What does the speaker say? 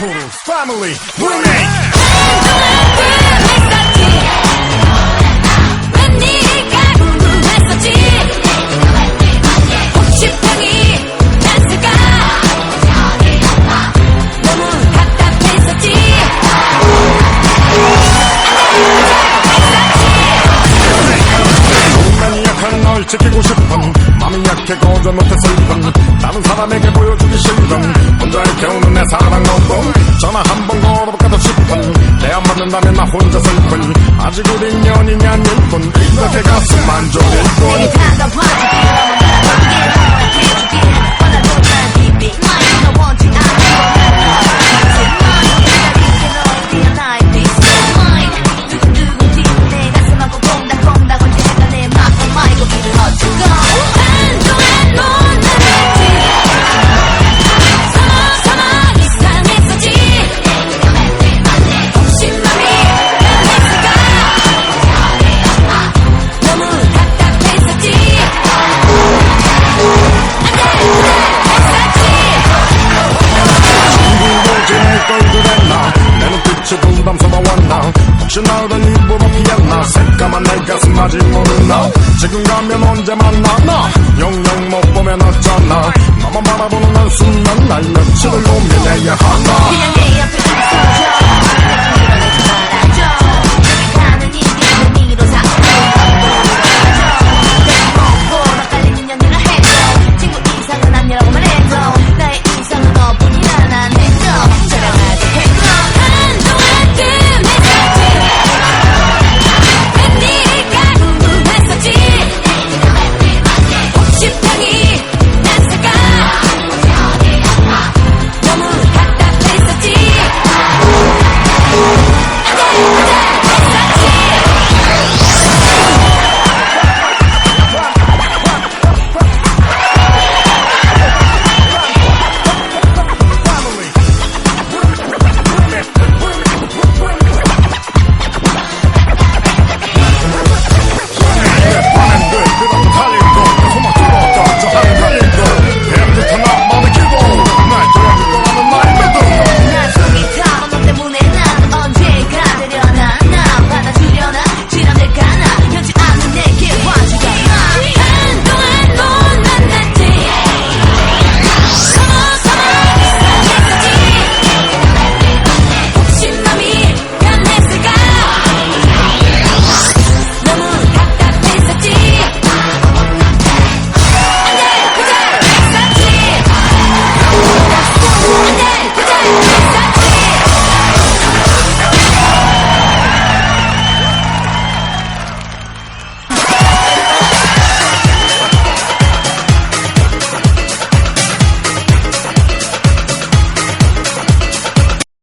total family. Bring! 싶은 마음이 약해 거저 못해 슬픈 다른 사람에게 보여주기 싫은 혼자 이겨오는 내 사랑 너도 전화 한 번 걸어볼까도 싶은 내안 맞는다면 나 혼자 슬픈 아직 우리 인연이 아닐 뿐 이렇게 가슴 안 졸일 뿐 아직 모르나 지금 가면 언제 만나나 영영 못 보면 어쩌나? 너만 바라보는 한순간 날 며칠을 고민해야 하나